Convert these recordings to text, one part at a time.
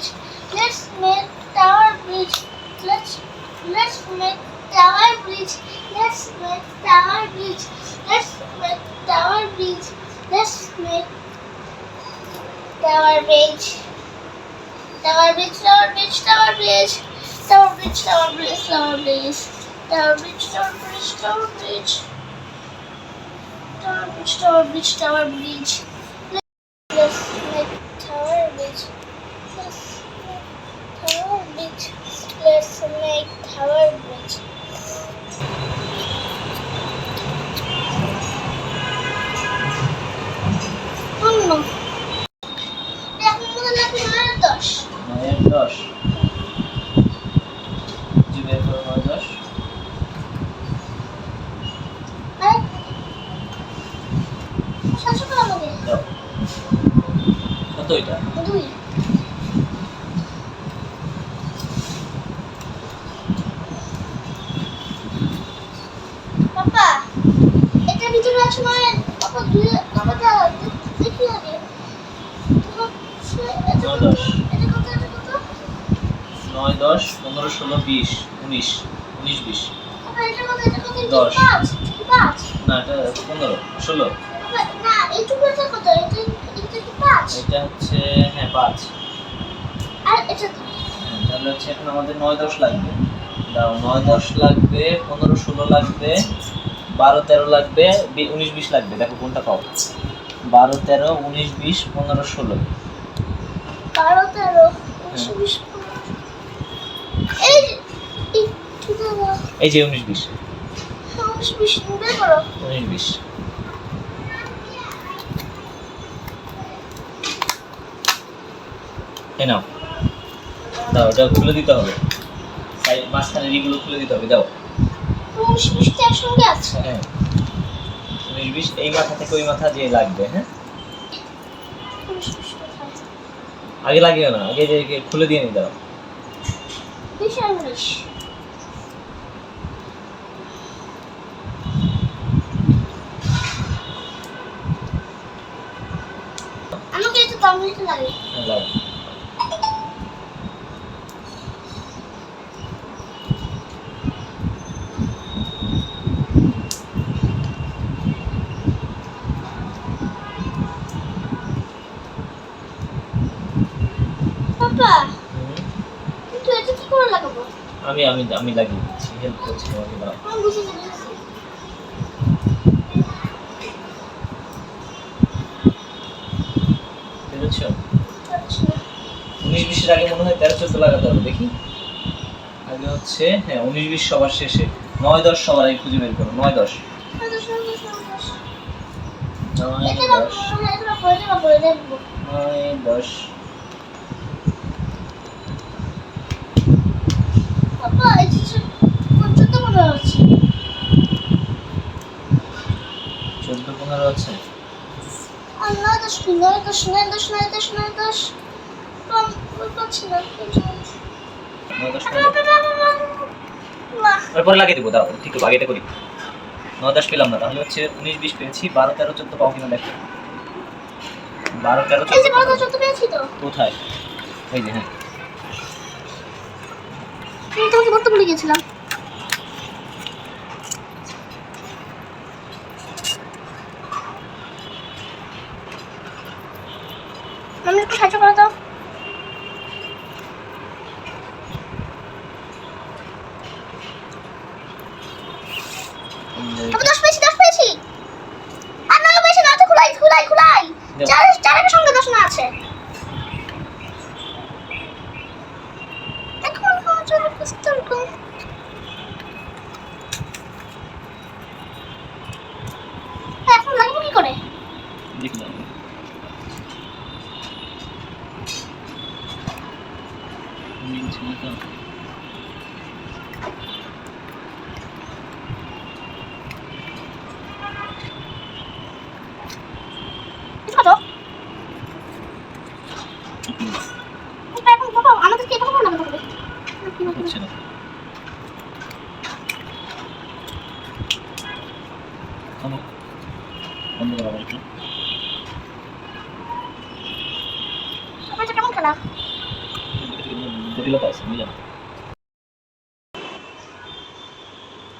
bridge. Let's make tower bridge. Let's let's make tower bridge. Let's make tower bridge. Let's make tower bridge. Let's make tower bridge. Tower bridge. Tower bridge. Tower bridge. Tower bridge. Tower bridge. Tower bridge. Tower bridge. Tower bridge. Tower bridge. Tower bridge. Tower bridge. Tower bridge. দশ। দশ। কত এটা? দুই। পাপা এটার ভিতরে আছে নয় পাপা দুই পাপাটা দেখি আগে হচ্ছে এটা নয় কত? দশ। এটা কত এটা কত নয় দশ পনেরো ষোলো বিশ উনিশ উনিশ বিশ। দশ। না এটা পনেরো ষোলো। এটা হচ্ছে হ্যাঁ পাঁচ। হ্যাঁ, তাহলে হচ্ছে এখন আমাদের নয় দশ লাগবে। দাও নয় দশ লাগবে পনেরো ষোলো লাগবে বারো তেরো লাগবে উনিশ বিশ লাগবে। দেখো কোনটা পাও। বারো তেরো উনিশ বিশ পনেরো ষোলো। বারো তেরো উনিশশো বিশ পনেরো। এই যে উনিশ বিশ। উনিশ বিশ উনিশ বিশ। এ নাও। দাও ওটা খুলে দিতে হবে। সাইড মাঝখানের ইগুলো খুলে দিতে হবে দাও। উনিশ বিশটা একসঙ্গে আছে। হ্যাঁ। উনিশ বিশ এই মাথা থেকে ওই মাথা যে লাগবে হ্যাঁ? আগে লাগিও না আগে যে যে খুলে দিয়ে নি দাও। বিশ আর উনিশ আমাকে একটু দিতে লাগে হ্যাঁ লাও পাপা হুম। কিন্তু এটা কি করে লাগাবো আমি আমি আমি লাগিয়ে দিচ্ছি। হেল্প করছি তোমাকে দাও। পারছি। উনিশ বিশের আগে মনে হয় তেরো চোদ্দ লাগাতে হবে দেখি। আগে হচ্ছে হ্যাঁ উনিশ বিশ সবার শেষে। নয় দশ সবার আগে খুঁজে বের করো নয় দশ। নয় দশ, নয় দশ, নয় দশ। নয় এটা না, দশ এটা না, পরে যাব, পরে দেখব। নয় দশ পাপা, এই যে পর্যন্ত মনে হচ্ছে। চোদ্দ পনেরো আছে আর নয় দশ কি? নয় দশ, নয় দশ, নয় দশ, নয় দশ। পাম, বই পাচ্ছি না। এই যে- নয় দশ বাবা, বাবা, বাবা, বাবা। আর পরে লাগিয়ে দেবো দাও ঠিক আছে আগেটা করি নয় দশ পেলাম না তাহলে হচ্ছে উনিশ বিশ পেয়েছি বারো তেরো চোদ্দ পাও কিনা দেখো বারো তেরো চোদ্দ পেয়েছি তো। কোথায় এই যে হ্যাঁ তোমাকে বলতে ভুলে গেছিলাম। আমি একটু সাহায্য করো আমি দশ পেয়েছি দশ পেয়েছি। আর নয় পেয়েছি না তো খুলাই খুলাই খুলাই। দাও। চার চারের সঙ্গে দশ না আছে এখন হজর পুস্তক এখন লাগবে কি করে দেখি না মিলছে না তো। কত এখন বাবা আমাদেরকে এটা কখন লাগাতে হবে হচ্ছে না থামো। বন্ধ করো আবার একটু। এটা কেমন খেলা জটিলতা আছে বুঝলেন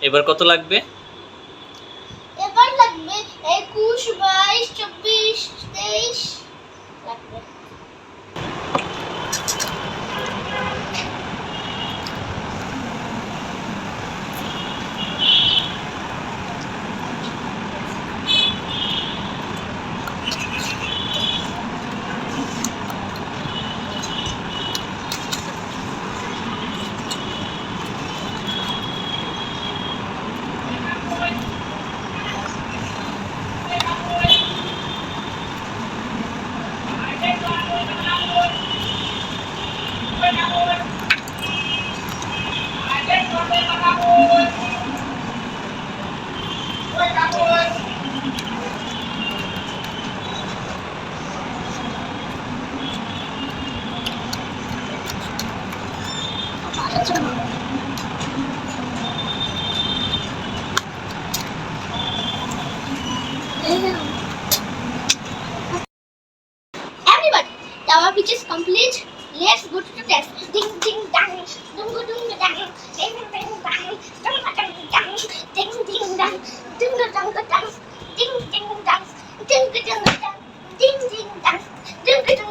এবার কত লাগবে? এবার লাগবে একুশ বাইশ চব্বিশ Everybody, our pitch is complete. Let's go to the test. Ding ding dang, dung dung dang, ding ding dang, dung dang dang, ding ding dang, ding dang dang, ding ding dang, ding ding dang, ding ding